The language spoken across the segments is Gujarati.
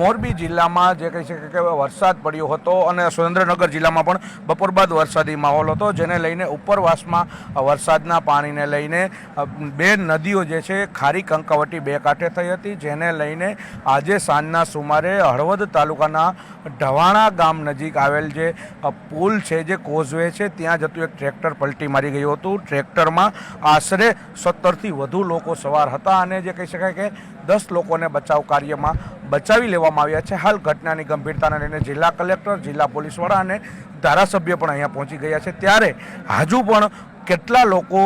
મોરબી જિલ્લામાં જે કહી શકાય કે વરસાદ પડ્યો હતો અને સુરેન્દ્રનગર જિલ્લામાં પણ બપોર બાદ વરસાદી માહોલ હતો, જેને લઈને ઉપરવાસમાં વરસાદના પાણીને લઈને બે નદીઓ જે છે ખારી કંકાવટી બે કાંઠે થઈ હતી, જેને લઈને આજે સાંજના સુમારે હળવદ તાલુકાના ઢવાણા ગામ નજીક આવેલ જે પુલ છે, જે કોઝવે છે, ત્યાં જતું એક ટ્રેક્ટર પલટી મારી ગયું હતું. ટ્રેક્ટરમાં આશરે સત્તરથી વધુ લોકો સવાર હતા અને જે કહી શકાય કે દસ લોકોને બચાવ કાર્યમાં બચાવી લેવામાં આવ્યા છે. હાલ ઘટનાની ગંભીરતાને લઈને જિલ્લા કલેક્ટર, જિલ્લા પોલીસ અને ધારાસભ્ય પણ અહીંયા પહોંચી ગયા છે. ત્યારે હજુ પણ કેટલા લોકો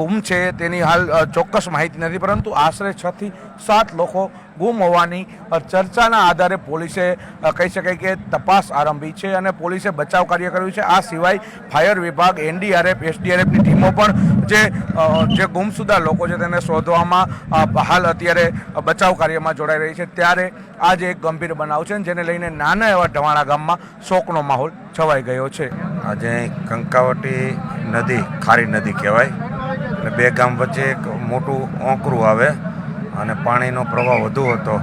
ગુમ છે તેની હાલ ચોક્કસ માહિતી નથી. પરંતુ આશરે છ થી સાત લોકો ગુમ હોવાની ચર્ચાના આધારે પોલીસે કહી શકાય કે તપાસ આરંભી છે અને પોલીસે બચાવ કાર્ય કર્યું છે. આ સિવાય ફાયર વિભાગ, એનડીઆરએફ, એસડીઆરએફની ટીમો પણ જે જે ગુમસુદા લોકો છે તેને શોધવામાં હાલ અત્યારે બચાવ કાર્યમાં જોડાઈ રહી છે. ત્યારે આજે એક ગંભીર બનાવ છે જેને લઈને નાના એવા ઢવાણા ગામમાં શોકનો માહોલ છવાઈ ગયો છે. આજે કંકાવટી નદી, ખારી નદી કહેવાય. અને બે ગામ વચ્ચે એક મોટું ઓંકરું આવે અને પાણીનો પ્રવાહ વધુ હતો.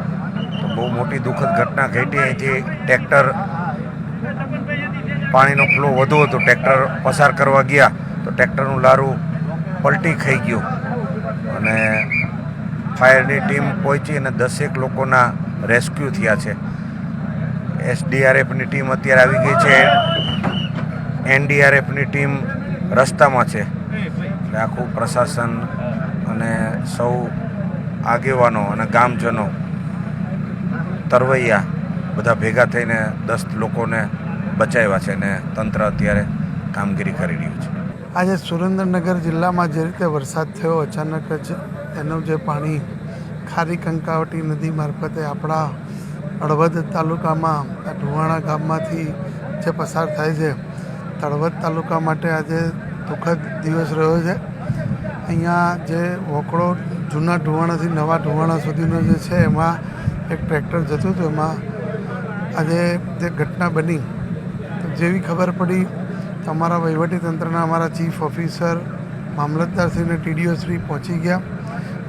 તો બહુ મોટી દુઃખદ ઘટના ઘટી. અહીંથી ટ્રેક્ટર પાણીનો ફ્લો વધુ હતો. ટ્રેક્ટર પસાર કરવા ગયા તો ટ્રેક્ટરનું લારું પલટી ખાઈ ગયું. અને ફાયરની ટીમ પહોંચી અને દસેક લોકોના રેસ્ક્યુ થયા છે. એસડીઆરએફની ટીમ અત્યારે આવી ગઈ છે. એનડીઆરએફની ટીમ રસ્તામાં છે. એટલે આખું પ્રશાસન અને સૌ આગેવાનો અને ગામજનો તરવૈયા બધા ભેગા થઈને દસ લોકોને બચાવ્યા છે અને તંત્ર અત્યારે કામગીરી કરી રહ્યું છે. આજે સુરેન્દ્રનગર જિલ્લામાં જે રીતે વરસાદ થયો અચાનક જ એનું જે પાણી ખારી કંકાવટી નદી મારફતે આપણા હળવદ તાલુકામાં ઢુવાણા ગામમાંથી જે પસાર થાય છે તળવદ તાલુકા માટે આજે દુઃખદ દિવસ રહ્યો છે. અહીંયા જે વોકળો જૂના ઢુવાણાથી નવા ઢુવાણા સુધીનો જે છે, એમાં એક ટ્રેક્ટર જતું હતું. એમાં આજે જે ઘટના બની જેવી ખબર પડી, તો અમારા વહીવટીતંત્રના અમારા ચીફ ઓફિસર મામલતદારશ્રી અને ટીડીઓશ્રી પહોંચી ગયા.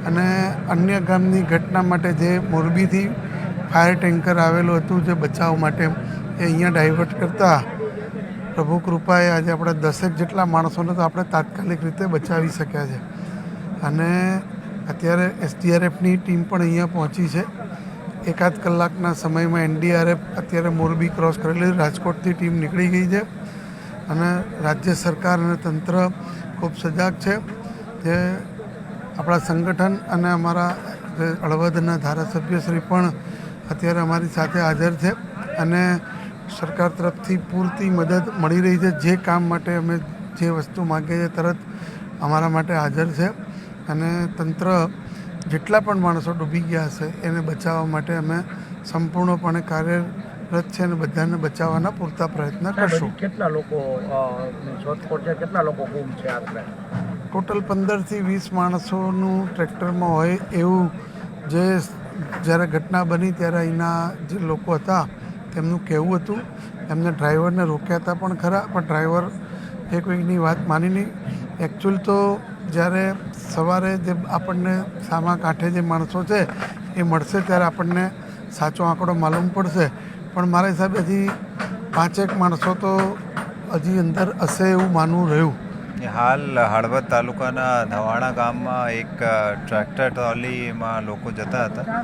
અને અન્ય ગામની ઘટના માટે જે મોરબીથી ફાયર ટેન્કર આવેલું હતું, જે બચાવ માટે એ અહીંયા ડાયવર્ટ કરતા પ્રભુ કૃપાએ આજે આપણે દસેક જેટલા માણસોને તો આપણે તાત્કાલિક રીતે બચાવી શક્યા છે. અને અત્યારે એસડીઆરએફની ટીમ પણ અહીંયા પહોંચી છે. એકાદ કલાકના સમયમાં એનડીઆરએફ અત્યારે મોરબી ક્રોસ કરેલી, રાજકોટથી ટીમ નીકળી ગઈ છે. અને રાજ્ય સરકાર અને તંત્ર ખૂબ સજાગ છે. જે આપણા સંગઠન અને અમારા જે હળવદના ધારાસભ્યશ્રી પણ અત્યારે અમારી સાથે હાજર છે. અને સરકાર તરફથી પૂરતી મદદ મળી રહી છે જે કામ માટે અમે જે વસ્તુ માગીએ છીએ તરત અમારા માટે હાજર છે. અને તંત્ર જેટલા પણ માણસો ડૂબી ગયા હશે એને બચાવવા માટે અમે સંપૂર્ણપણે કાર્યરત છે અને બધાને બચાવવાના પૂરતા પ્રયત્ન કરશું. કેટલા લોકો શોધખોળ છે? કેટલા લોકો ગુમ છે ટોટલ પંદરથી વીસ માણસોનું ટ્રેક્ટરમાં હોય એવું જે જ્યારે ઘટના બની ત્યારે અહીંના જે લોકો હતા તેમનું કહેવું હતું. એમને ડ્રાઈવરને રોક્યા હતા પણ ખરા, પણ ડ્રાઈવર એ કોઈની વાત માની નહીં. એકચ્યુઅલ તો જ્યારે સવારે જે આપણને સામા કાંઠે જે માણસો છે, એ મળશે ત્યારે આપણને સાચો આંકડો માલુમ પડશે. પણ મારા હિસાબે હજી પાંચેક માણસો તો હજી અંદર હશે એવું માનવું રહ્યું. હાલ હળવદ તાલુકાના ધવાણા ગામમાં એક ટ્રેક્ટર ટ્રોલીમાં લોકો જતા હતા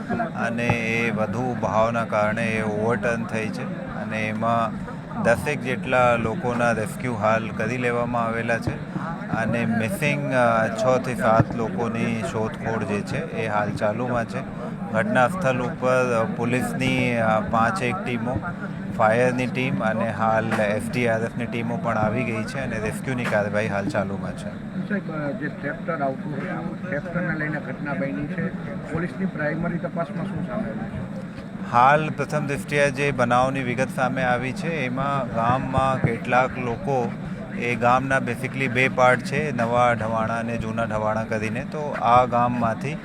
અને એ વધુ ભાવના કારણે એ ઓવરટર્ન થઈ છે અને એમાં દસેક જેટલા લોકોના રેસ્ક્યુ હાલ કરી લેવામાં આવેલા છે અને મિસિંગ છ થી સાત લોકોની શોધખોળ જે છે એ હાલ ચાલુમાં છે. ઘટના સ્થળ ઉપર પોલીસની પાંચ એક ટીમો ફાયરની ટીમ અને હાલ એફડીઆરએફની ટીમો પણ આવી ગઈ છે અને રેસ્ક્યુની કાર્યવાહી હાલ ચાલુમાં છે. જે ટ્રેક્ટર આવતું ટ્રેક્ટરને લઈને ઘટના બની છે. પોલીસની પ્રાઇમરી તપાસમાં શું સામે હાલ પ્રથમ દૃષ્ટિએ જે બનાવની વિગત સામે આવી છે એમાં ગામમાં કેટલાક લોકો એ ગામના બેસિકલી બે પાર્ટ છે નવા ઢવાણા અને જૂના ઢવાણા કરીને. તો આ ગામમાંથી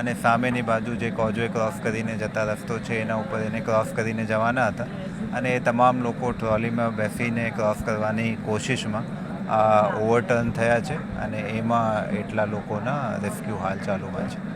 અને સામેની બાજુ જે કોજવે ક્રોસ કરીને જતા રસ્તો છે એના ઉપર એને ક્રોસ કરીને જવાના હતા. અને તમામ લોકો ટ્રોલીમાં બેસીને ક્રોસ કરવાની કોશિશમાં ઓવરટર્ન થયા છે અને એમાં એટલા લોકોના રેસ્ક્યુ હાલ ચાલુમાં છે.